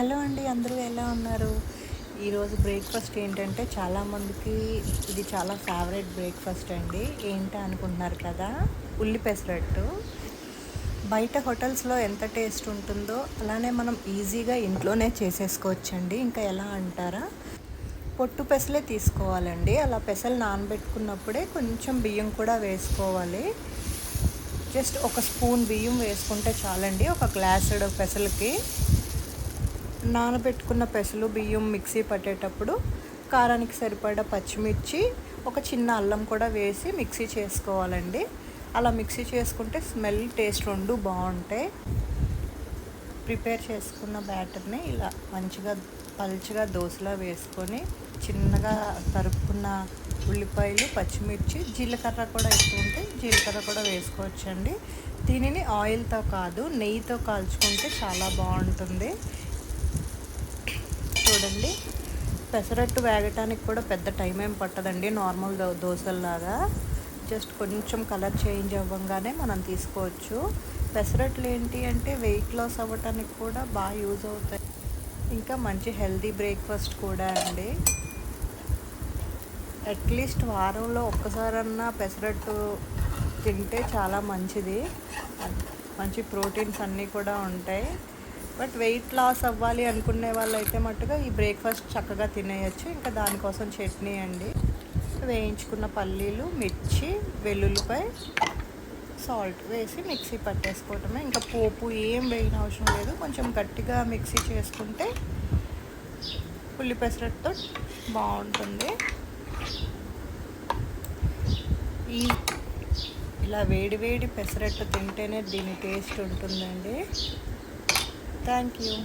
Hello అండి అందరూ ఎలా ఉన్నారు? ఈరోజు బ్రేక్ఫాస్ట్ ఏంటంటే చాలామందికి ఇది చాలా ఫేవరెట్ బ్రేక్ఫాస్ట్ అండి. ఏంటి అనుకుంటున్నారు కదా? ఉల్లి పెసరట్టు. బయట హోటల్స్లో ఎంత టేస్ట్ ఉంటుందో అలానే మనం ఈజీగా ఇంట్లోనే చేసేసుకోవచ్చండి. ఇంకా ఎలా అంటారా? పొట్టు పెసలే తీసుకోవాలండి. అలా పెసలు నానబెట్టుకున్నప్పుడే కొంచెం బియ్యం కూడా వేసుకోవాలి. జస్ట్ ఒక స్పూన్ బియ్యం వేసుకుంటే చాలండి ఒక గ్లాసుడు పెసలకి. నానబెట్టుకున్న పెసలు బియ్యం మిక్సీ పట్టేటప్పుడు కారానికి సరిపడా పచ్చిమిర్చి ఒక చిన్న అల్లం కూడా వేసి మిక్సీ చేసుకోవాలండి. అలా మిక్సీ చేసుకుంటే స్మెల్ టేస్ట్ రెండు బాగుంటాయి. ప్రిపేర్ చేసుకున్న బ్యాటర్ని ఇలా మంచిగా పల్చగా దోశలో వేసుకొని చిన్నగా తరుపుకున్న ఉల్లిపాయలు పచ్చిమిర్చి జీలకర్ర కూడా ఎక్కువ ఉంటే జీలకర్ర కూడా వేసుకోవచ్చండి. దీనిని ఆయిల్తో కాదు నెయ్యితో కాల్చుకుంటే చాలా బాగుంటుంది. చూడండి. పెసరట్టు వేగటానికి కూడా పెద్ద టైం ఏం పట్టదండి. నార్మల్ దో దోశల్లాగా. జస్ట్ కొంచెం కలర్ చేంజ్ అవ్వగానే మనం తీసుకోవచ్చు. పెసరట్లు ఏంటి అంటే వెయిట్ లాస్ అవ్వటానికి కూడా బాగా యూజ్ అవుతాయి. ఇంకా మంచి హెల్దీ బ్రేక్ఫాస్ట్ కూడా అండి. అట్లీస్ట్ వారంలో ఒక్కసారన్నా పెసరట్టు తింటే చాలా మంచిది. మంచి ప్రోటీన్స్ అన్నీ కూడా ఉంటాయి. బట్ వెయిట్ లాస్ అవ్వాలి అనుకునే వాళ్ళు అయితే మట్టుగా ఈ బ్రేక్ఫాస్ట్ చక్కగా తినేయచ్చు. ఇంకా దానికోసం చట్నీ అండి. వేయించుకున్న పల్లీలు మిర్చి వెల్లుల్లిపై సాల్ట్ వేసి మిక్సీ పట్టేసుకోవటమే. ఇంకా పోపు ఏం వేయని అవసరం లేదు. కొంచెం గట్టిగా మిక్సీ చేసుకుంటే ఉల్లి పెసరట్టుతో బాగుంటుంది. ఈ ఇలా వేడి వేడి పెసరట్టు తింటేనే దీని టేస్ట్ ఉంటుందండి. Thank you.